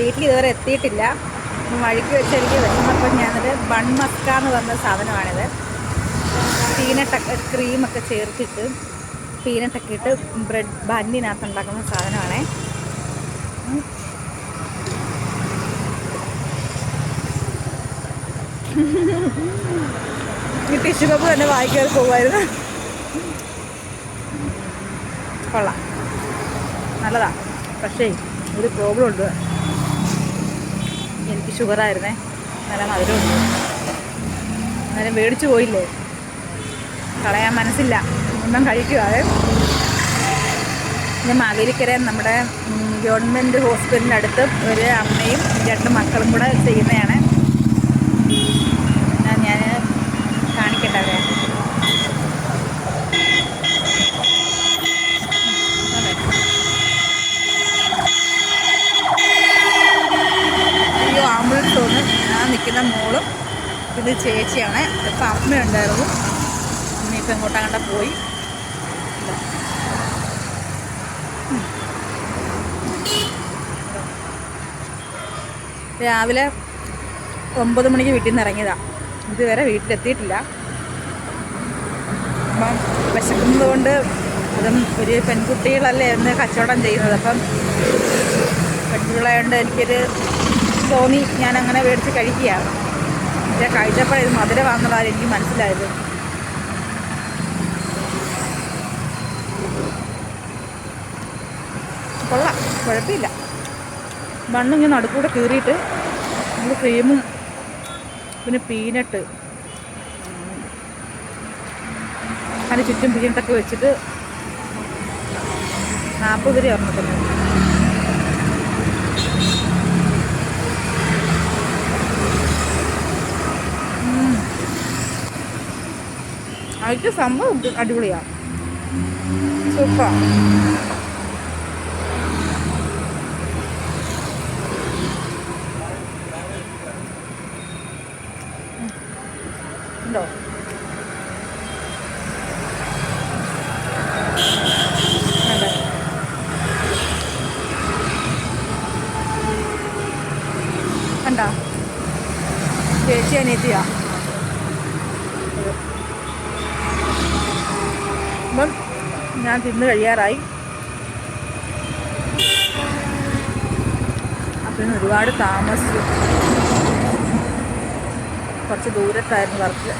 വീട്ടിൽ ഇതുവരെ എത്തിയിട്ടില്ല. വഴിക്ക് വെച്ച് എനിക്ക് വിഷമപ്പം ഞാനത് ബൺ മസ്ക എന്ന് പറഞ്ഞ സാധനമാണിത്. പീനട്ടൊക്കെ ക്രീമൊക്കെ ചേർത്തിട്ട് പീനട്ടൊക്കെ ഇട്ട് ബ്രെഡ് ബണ്ണിനകത്ത് ഉണ്ടാക്കുന്ന സാധനമാണേ. ടിഷ്യൂ പേപ്പർ തന്നെ വായിക്കാതെ പോകുമായിരുന്നു കൊള്ളാം. നല്ലതാ. പക്ഷേ ഒരു പ്രോബ്ലം ഉണ്ട്. എനിക്ക് ഷുഗറായിരുന്നേ. നല്ല മധുരമുണ്ട് അന്നേരം മേടിച്ചു പോയില്ലേ? കളയാൻ മനസ്സില്ല. ഒന്നും കഴിക്കുവാതെ ഞാൻ മാവേലിക്കര നമ്മുടെ ഗവൺമെന്റ് ഹോസ്പിറ്റലിന്റെ അടുത്ത് ഒരു അമ്മയും രണ്ട് മക്കളും കൂടെ ചെയ്യുന്നതാണ്. ഇത് ചേച്ചിയാണ്. ഇപ്പം അമ്മയുണ്ടായിരുന്നു. അമ്മ ഇപ്പം അങ്ങോട്ട് പോയി. രാവിലെ ഒമ്പത് മണിക്ക് വീട്ടിൽ നിന്ന് ഇറങ്ങിയതാണ് ഇതുവരെ വീട്ടിലെത്തിയിട്ടില്ല. അപ്പം വിശക്കുന്നത് കൊണ്ട് അതും ഒരു പെൺകുട്ടികളല്ലേ എന്ന് കച്ചവടം ചെയ്യുന്നത്. അപ്പം പെൺകുട്ടികളായതുകൊണ്ട് എനിക്കൊരു തോന്നി ഞാനങ്ങനെ മേടിച്ച് കഴിക്കുകയാണ്. പക്ഷേ കഴിച്ചപ്പോൾ ഇത് മധുരമാണെന്നുള്ളതാണ് എനിക്ക് മനസ്സിലായത്. കൊള്ളാം. കുഴപ്പമില്ല. മണ്ണിങ്ങനെ നടുക്കൂടെ കീറിയിട്ട് നമ്മൾ ക്രീമും പിന്നെ പീനട്ട് അതിന് ചുറ്റും പീനട്ടൊക്കെ വെച്ചിട്ട് നാൽപ്പത് രൂപ ഒരെണ്ണത്തിന് അതിന്റെ സംഭവം അടിപൊളിയാണ് സൂപ്പർ ഉണ്ടോ. കണ്ടോ ചേച്ചി അനിയത്തിയാ. അപ്പം ഞാൻ തിന്ന് കഴിയാറായി. അപ്പം ഒരുപാട് താമസിച്ചു. കുറച്ച് ദൂരത്തായിരുന്നു വർക്ക്.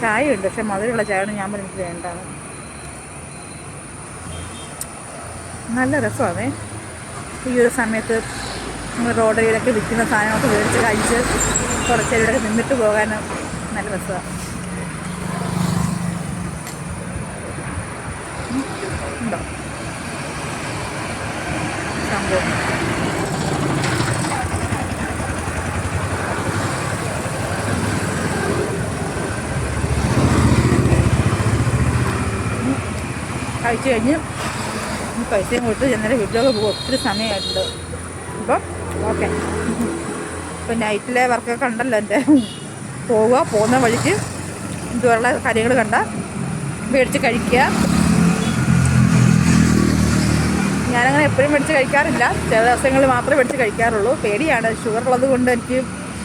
ചായ ഉണ്ട് പക്ഷെ മധുരമുള്ള ചായയാണ് ഞാൻ പറഞ്ഞു എനിക്ക് വേണ്ടാണ് നല്ല രസമാണ്. ഈ ഒരു സമയത്ത് റോഡിലൊക്കെ വിൽക്കുന്ന സാധനങ്ങളൊക്കെ മേടിച്ച് കഴിച്ച് കുറച്ച് നേരം നിന്നിട്ട് പോകാനും നല്ല രസമാണ് ഉണ്ടോ സംഭവം കഴിച്ച് കഴിഞ്ഞ് പൈസയും കൊടുത്ത് ചെന്നേരം വീട്ടിലൊക്കെ പോകും. ഒത്തിരി സമയമായിട്ടുണ്ട്. അപ്പം ഓക്കെ. ഇപ്പം നൈറ്റിലെ വർക്കൊക്കെ കണ്ടല്ലോ എന്റെ. പോവുക പോകുന്ന വഴിക്ക് ഇതുപോലുള്ള കാര്യങ്ങൾ കണ്ട മേടിച്ച് കഴിക്കുക. ഞാനങ്ങനെ എപ്പോഴും മേടിച്ച് കഴിക്കാറില്ല. ചില ദിവസങ്ങളിൽ മാത്രമേ മേടിച്ച് കഴിക്കാറുള്ളൂ. പേടിയാണ്. ഷുഗർ ഉള്ളത് കൊണ്ട് എനിക്ക്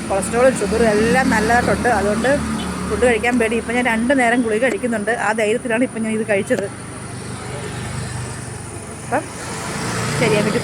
കൊളസ്ട്രോളും ഷുഗറും എല്ലാം നല്ലതായിട്ടുണ്ട്. അതുകൊണ്ട് ഫുഡ് കഴിക്കാൻ പേടി. ഇപ്പം ഞാൻ രണ്ട് നേരം ഗുളിക കഴിക്കുന്നുണ്ട്. ആ ധൈര്യത്തിലാണ് ഇപ്പം ഞാൻ ഇത് കഴിച്ചത്. അപ്പം ശരിയാൻ വേണ്ടി